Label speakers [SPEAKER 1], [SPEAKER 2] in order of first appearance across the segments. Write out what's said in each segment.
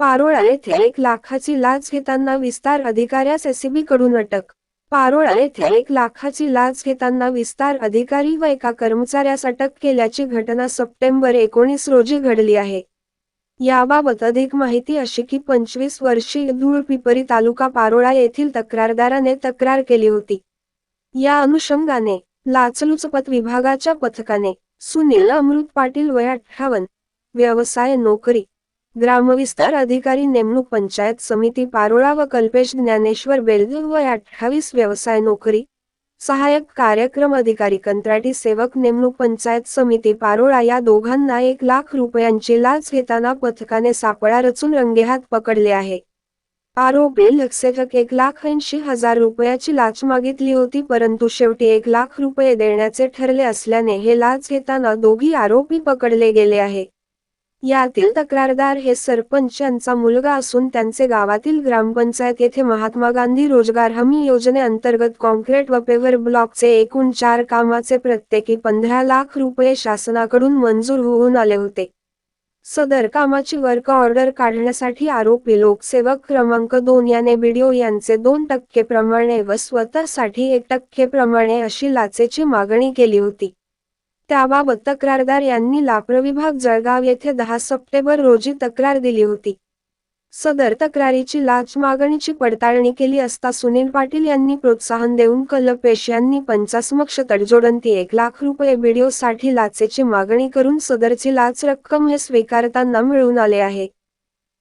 [SPEAKER 1] पारोळा येथे एक लाखाची लाच घेताना विस्तार अधिकाऱ्यास एसीबी कडून अटक. पारोळा येथे एक लाखाची लाच घेताना विस्तार अधिकारी व एका कर्मचाऱ्यास अटक केल्याची घटना सप्टेंबर एकोणीस रोजी घडली आहे. याबाबत अधिक माहिती अशी की पंचवीस वर्षीय धूळ पिपरी तालुका पारोळा येथील तक्रारदाराने तक्रार केली होती. या अनुषंगाने लाचलुचपत विभागाच्या पथकाने सुनील अमृत पाटील वय अठ्ठावन्न व्यवसाय नोकरी ग्रामविस्तार अधिकारी नेमणूक पंचायत समिती पारोळा व कल्पेश ज्ञानेश्वर बेलद व अठ्ठावीस व्यवसाय नोकरी. सहाय्यक कार्यक्रम अधिकारी कंत्राटी सेवक नेमणूक पंचायत समिती पारोळा या दोघांना एक लाख रुपयांची लाच घेताना पथकाने सापळा रचून रंगेहात पकडले आहे. आरोपी लक्षेतक एक लाख ऐंशी हजार रुपयाची लाच मागितली होती परंतु शेवटी एक लाख रुपये देण्याचे ठरले असल्याने हे लाच घेताना दोघी आरोपी पकडले गेले आहे. यातील तक्रारदार हे सरपंच यांचा मुलगा असून त्यांचे गावातील ग्रामपंचायत येथे महात्मा गांधी रोजगार हमी योजनेअंतर्गत कॉन्क्रीट व पेव्हर ब्लॉकचे एकूण चार कामाचे प्रत्येकी पंधरा लाख रुपये शासनाकडून मंजूर होऊन आले होते. सदर कामाची वर्क ऑर्डर काढण्यासाठी आरोपी लोकसेवक क्रमांक दोन याने बीडीओ यांचे दोन टक्के प्रमाणे व स्वतःसाठी एक टक्के प्रमाणे अशी लाचेची मागणी केली होती. त्याबाबत तक्रारदार यांनी लाप्रविभाग जळगाव येथे दहा सप्टेंबर रोजी तक्रार दिली होती. सदर तक्रारीची लाच मागणीची पडताळणी केली असता सुनील पाटील यांनी प्रोत्साहन देऊन कलपेश यांनी पंचासमक्ष तडजोडंती एक लाख रुपये व्हिडिओसाठी लाचेची मागणी करून सदरची लाच रक्कम हे स्वीकारताना मिळून आले आहे.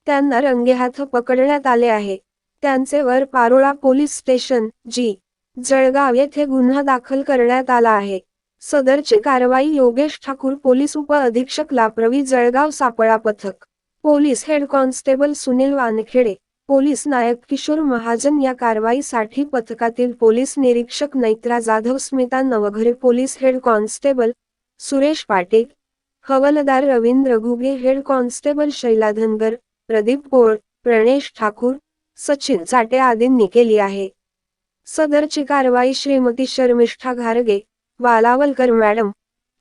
[SPEAKER 1] त्यांना रंगेहाथ पकडण्यात आले आहे. त्यांचे वर पारोळा पोलीस स्टेशन जी जळगाव येथे गुन्हा दाखल करण्यात आला आहे. सदरची कारवाई योगेश ठाकूर पोलीस उप अधीक्षक लाप्रवी जळगाव सापळा पथक police head constable Sunil Wankhede police नायक किशोर महाजन या कारवाईसाठी पथकातील पोलीस निरीक्षक Naitra Jadhav Smita Navghare police head constable Suresh Patil हवलदार रवींद्र घुगे हेड कॉन्स्टेबल शैला धनगर प्रदीप गोळ प्रणेश ठाकूर सचिन चाटे आदींनी केली आहे. सदरची कारवाई श्रीमती शर्मिष्ठा घारगे वालावलकर मॅडम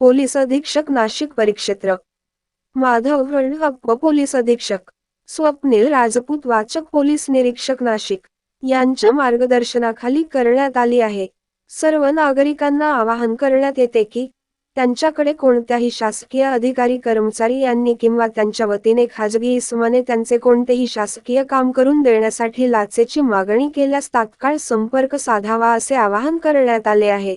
[SPEAKER 1] पोलीस अधीक्षक नाशिक परिक्षेत्र. माधव हळहप्प पोलीस अधीक्षक. स्वप्नील राजपूत वाचक पोलीस निरीक्षक नाशिक. यांच्या मार्गदर्शनाखाली करण्यात आली आहे. सर्व नागरिकांना आवाहन करण्यात येते की त्यांच्याकडे कोणत्याही शासकीय अधिकारी कर्मचारी यांनी किंवा त्यांच्या वतीने खाजगी इसमाने त्यांचे कोणतेही शासकीय काम करून देण्यासाठी लाचेची मागणी केल्यास तात्काळ संपर्क साधावा असे आवाहन करण्यात आले आहे.